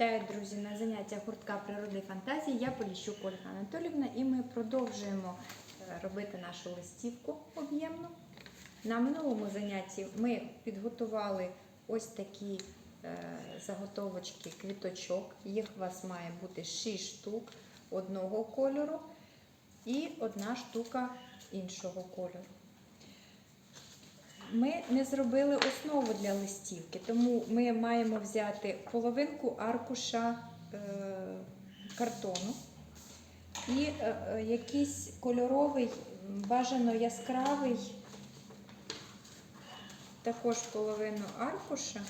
Вітаю, друзі, на заняттях гуртка природи фантазії. Я Поліщук Ольга Анатолівна і ми продовжуємо е, робити нашу листівку об'ємну. На минулому занятті ми підготували ось такі е, заготовочки квіточок. Їх у вас має бути 6 штук одного кольору і одна штука іншого кольору. Ми не зробили основу для листівки, тому ми маємо взяти половинку аркуша е, картону і е, е, якийсь кольоровий, бажано яскравий, також половину аркуша,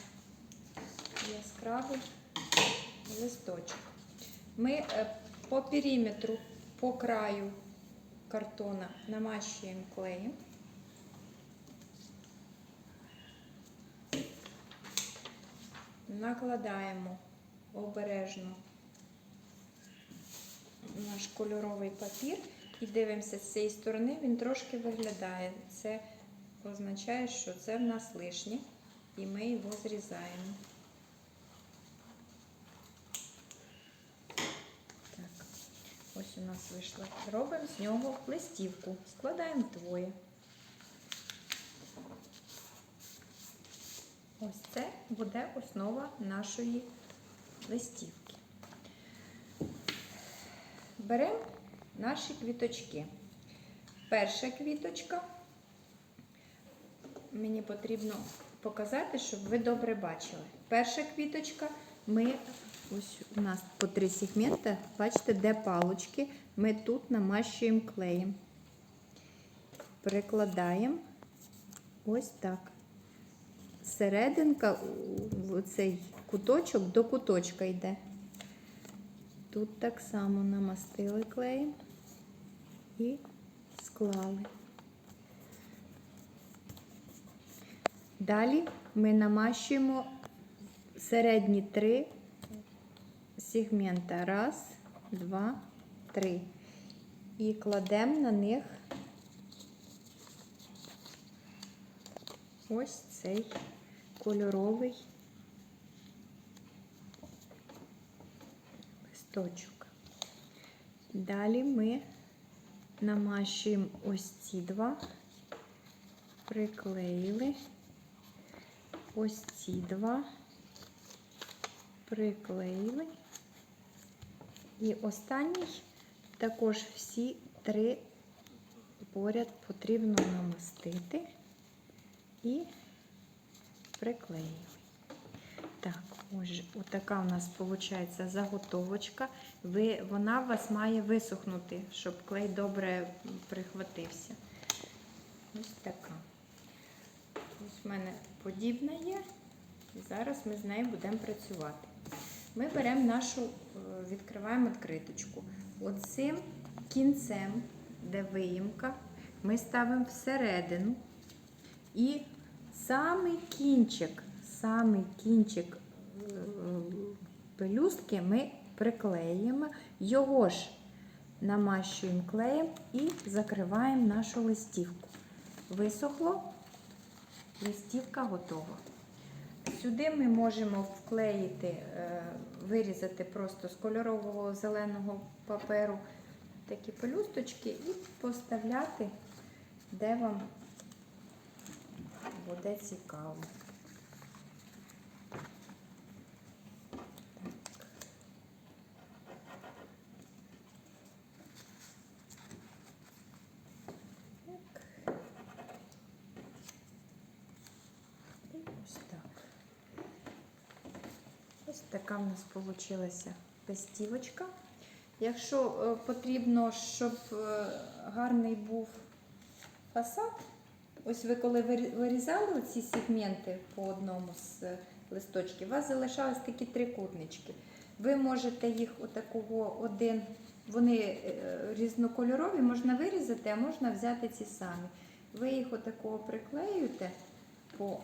яскравий листочок. Ми по периметру, по краю картона намащуємо клеєм. Накладаємо обережно наш кольоровий папір і дивимося з цієї сторони, він трошки виглядає. Це означає, що це в нас лишнє, і ми його зрізаємо. Ось у нас вийшло. Робимо з нього листівку, складаємо вдвоє. Ось це буде основа нашої листівки. Беремо наші квіточки. Перша квіточка. Мені потрібно показати, щоб ви добре бачили. Перша квіточка, ми, ось у нас по три сегменти, бачите, де палочки, ми тут намащуємо клеєм. Прикладаємо ось так серединка, цей куточок до куточка йде. Тут так само намастили клеєм і склали. Далі ми намащуємо середні три сегмента. Раз, два, три. І кладемо на них ось цей кольоровий листочок. Далі ми намащуємо ось ці два, приклеїли, ось ці два, приклеїли. І останній також всі три поряд потрібно намастити і приклеїли. Так, ось отака у нас виходить заготовочка. Ви, вона у вас має висохнути, щоб клей добре прихватився. Ось така. Ось в мене подібна є. І зараз ми з нею будемо працювати. Ми беремо нашу, е, відкриваємо відкриточку. Оцим кінцем, де виїмка, ми ставимо всередину. І самий кінчик, самий кінчик е, пелюстки ми приклеїмо, його ж намащуємо клеєм і закриваємо нашу листівку. Висохло, листівка готова. Сюди ми можемо вклеїти, е, вирізати просто з кольорового зеленого паперу такі пелюсточки і поставляти, де вам буде цікаво. Ось така в нас вийшла листівочка. Якщо е, потрібно, щоб е, гарний був фасад, Ось ви коли вирізали ці сегменти по одному з е, листочків, у вас залишались такі трикутнички. Ви можете їх отакого один, вони е, різнокольорові, можна вирізати, а можна взяти ці самі. Ви їх отакого приклеюєте, по,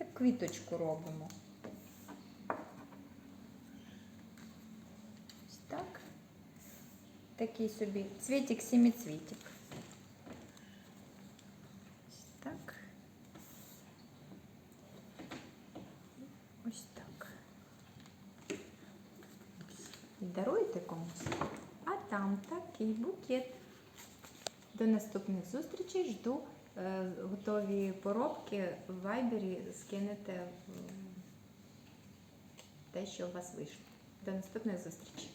як квіточку робимо. Ось так. Такий собі цвітик сіміцвітик. Так. Ось так. Даруєте комусь. А там такий букет. До наступних зустрічей жду е, готові поробки в вайбері скинете те, що у вас вийшло. До наступних зустрічей.